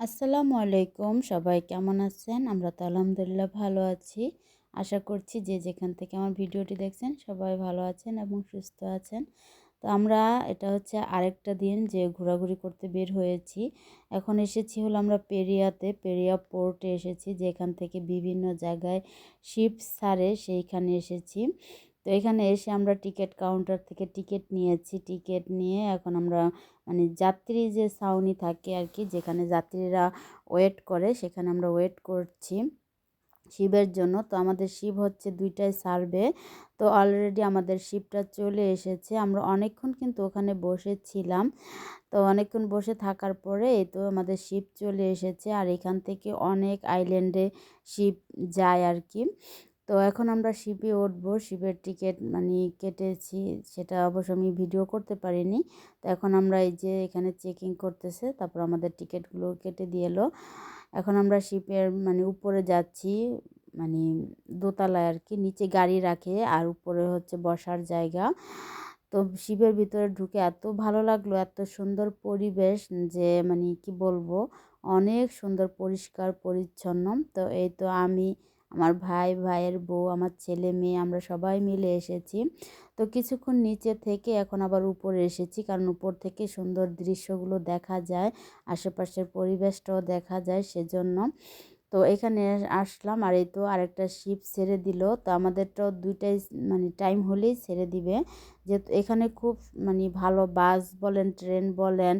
আসসালামু আলাইকুম, সবাই কেমন আছেন? আমরা তো আলহামদুলিল্লাহ ভালো আছি। আশা করছি যে যেখান থেকে আমার ভিডিওটি দেখছেন, সবাই ভালো আছেন এবং সুস্থ আছেন। তো আমরা, এটা হচ্ছে আরেকটা দিন যে ঘোরাঘুরি করতে বের হয়েছি। এখন এসেছি হলো আমরা পেরিয়াতে, পেরিয়া পোর্টে এসেছি, যেখান থেকে বিভিন্ন জায়গায় শিপ সারে সেইখানে এসেছি। তো এখানে এসে আমরা টিকিট কাউন্টার থেকে টিকিট নিয়েছি। টিকিট নিয়ে এখন আমরা মানে যাত্রী যে ছাউনি থাকে আর কি যেখানে যাত্রীরা ওয়েট করে, সেখানে আমরা ওয়েট করছি শিবের জন্য। তো আমাদের শিব হচ্ছে দুইটাই সার্ভে তো অলরেডি আমাদের শিবটা চলে এসেছে। আমরা অনেকক্ষণ কিন্তু ওখানে বসেছিলাম। তো অনেকক্ষণ বসে থাকার পরে এই তো আমাদের শিব চলে এসেছে। আর এখান থেকে অনেক আইল্যান্ডে শিপ যায় আর কি তো এখন আমরা শিপে উঠবো। শিপের টিকিট মানে কেটেছি, সেটা অবশ্য আমি ভিডিও করতে পারিনি। তো এখন আমরা এই যে এখানে চেকিং করতেছে, তারপর আমাদের টিকিটগুলো কেটে দিয়ে এলো। এখন আমরা শিপের মানে উপরে যাচ্ছি মানে দোতলায় আর কি, নিচে গাড়ি রাখে আর উপরে হচ্ছে বসার জায়গা। তো শিবের ভিতরে ঢুকে এত ভালো লাগল, এত সুন্দর পরিবেশ যে মানে কি বলব, অনেক সুন্দর, পরিষ্কার, পরিচ্ছন্ন। তো এই তো আমি আমার ভাই, ভাইয়ের বউ, আমার ছেলে, মেয়ে, আমরা সবাই মিলে এসেছি। তো কিছুক্ষণ নিচে থেকে এখন আবার উপরে এসেছি, কারণ উপর থেকে সুন্দর দৃশ্যগুলো দেখা যায়, আশেপাশের পরিবেশটাও দেখা যায় সেজন্য। তো এখানে আসলাম আর এই তো আরেকটা শিপ ছেড়ে দিল। তো আমাদেরটাও দুইটাই মানে টাইম হলেই ছেড়ে দিবে। যেহেতু এখানে খুব মানে ভালো বাস বলেন, ট্রেন বলেন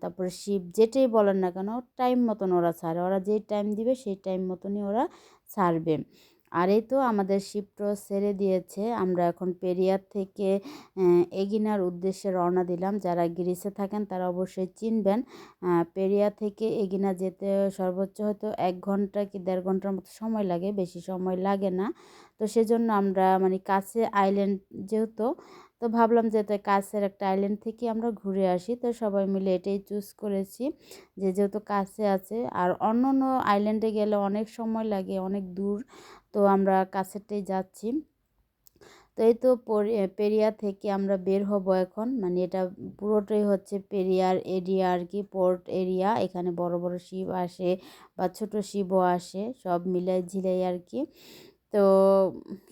তারপরে শিপ যেটাই বলেন না কেন, টাইম মতন ওরা ছাড়ে। ওরা যেই টাইম দিবে সেই টাইম মতনই ওরা ছাড়বে। আর এই তো আমাদের শিপটা ছেড়ে দিয়েছে। আমরা এখন পেরিয়ার থেকে এগিনার উদ্দেশ্যে রওনা দিলাম। যারা গ্রিসে থাকেন তারা অবশ্যই চিনবেন পেরিয়া থেকে এগিনা যেতে সর্বোচ্চ হয়তো এক ঘণ্টা কি দেড় ঘণ্টার মতো সময় লাগে, বেশি সময় লাগে না। তো সেজন্য আমরা মানে কাছে আইল্যান্ড যেহেতু তো ভাবলাম যে তাই কাছের একটা আইল্যান্ড থেকে আমরা ঘুরে আসি। তো সবাই মিলে এটাই চুজ করেছি যে যেহেতু কাছে আছে, আর অন্য অন্য আইল্যান্ডে গেলে অনেক সময় লাগে, অনেক দূর। তো আমরা কাছেরটাই যাচ্ছি। তো এই তো পেরিয়া থেকে আমরা বের হব এখন। মানে এটা পুরোটাই হচ্ছে পেরিয়ার এরিয়া আর কি পোর্ট এরিয়া এখানে বড় বড় শিপ আসে বা ছোট শিবও আসে, সব মিলাই ঝিলাই আর কি। তো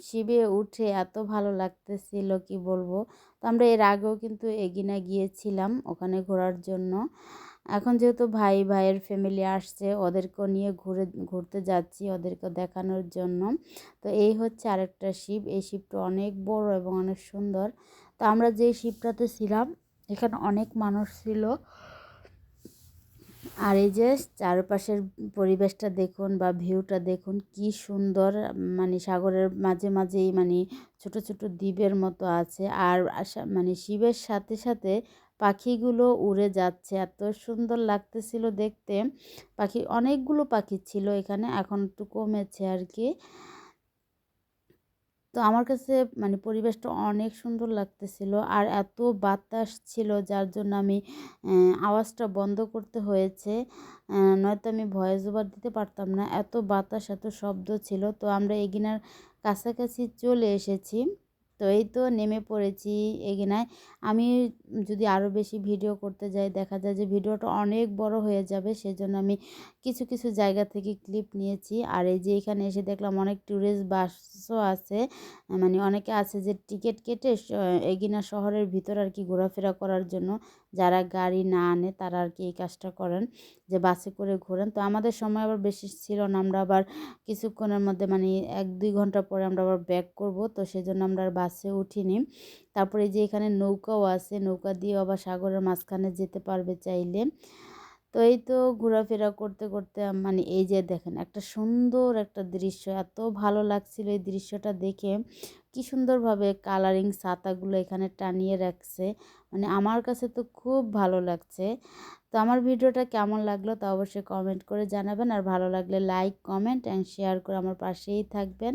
শিবে উঠে এত ভালো লাগতেছিল, কি বলব? তো আমরা এর আগেও কিন্তু এগিনা গিয়েছিলাম ওখানে ঘোরার জন্য। এখন যেহেতু ভাই, ভাইয়ের ফ্যামিলি আসছে ওদেরকেও নিয়ে ঘুরে, ঘুরতে যাচ্ছি ওদেরকে দেখানোর জন্য। তো এই হচ্ছে আরেকটা শিব। এই শিবটা অনেক বড় এবং অনেক সুন্দর। তো আমরা যেই শিবটাতে ছিলাম, এখানে অনেক মানুষ ছিল। আর এই যে চারপাশের পরিবেশটা দেখুন বা ভিউটা দেখুন, কি সুন্দর মানে সাগরের মাঝে মাঝেই মানে ছোট ছোট দ্বীপের মতো আছে। আর মানে শিবের সাথে সাথে পাখিগুলো উড়ে যাচ্ছে। এত সুন্দর লাগতেছিল দেখতে। পাখি, অনেকগুলো পাখি ছিল এখানে, এখন একটু কমেছে আর কি। তো আমার কাছে মানে পরিবেশটা অনেক সুন্দর লাগতেছিল। আর এত বাতাস ছিল যার জন্য আমি আওয়াজটা বন্ধ করতে হয়েছে। নয়তো আমি ভয়েস ওভার দিতে পারতাম না। এত বাতাস, এত শব্দ ছিল। তো আমরা এগিনার কাছাকাছি চলে এসেছি। তো এই তো নেমে পড়েছি এগিনায়। আমি যদি আরও বেশি ভিডিও করতে যাই, দেখা যায় যে ভিডিওটা অনেক বড় হয়ে যাবে, সেজন্য আমি কিছু কিছু জায়গা থেকে ক্লিপ নিয়েছি। আর এই যে এখানে এসে দেখলাম অনেক ট্যুরিস্ট বাসও আছে। মানে অনেকে আছে যে টিকিট কেটে এগিনা শহরের ভিতর আর কি ঘোরাফেরা করার জন্য যারা গাড়ি না আনে, তারা আর কি এই কাজটা করেন, যে বাসে করে ঘোরেন। তো আমাদের সময় আবার বেশি ছিল না, আমরা আবার কিছুক্ষণের মধ্যে মানে এক, দুই ঘণ্টা পরে আমরা আবার ব্যাক করব। তো সেজন্য আমরা আর বাসে উঠিনি। তারপরে যে এখানে নৌকাও আছে, নৌকা দিয়ে আবার সাগরের মাঝখানে যেতে পারবে চাইলে। তো এই তো ঘোরাফেরা করতে করতে মানে এই যে দেখেন একটা সুন্দর একটা দৃশ্য, এত ভালো লাগছিল এই দৃশ্যটা দেখে। কি সুন্দরভাবে কালারিং ছাতাগুলো এখানে টানিয়ে রাখছে। মানে আমার কাছে তো খুব ভালো লাগছে। তো আমার ভিডিওটা কেমন লাগল তা অবশ্যই কমেন্ট করে জানাবেন। আর ভালো লাগলে লাইক কমেন্ট অ্যান্ড শেয়ার করে আমার পাশেই থাকবেন।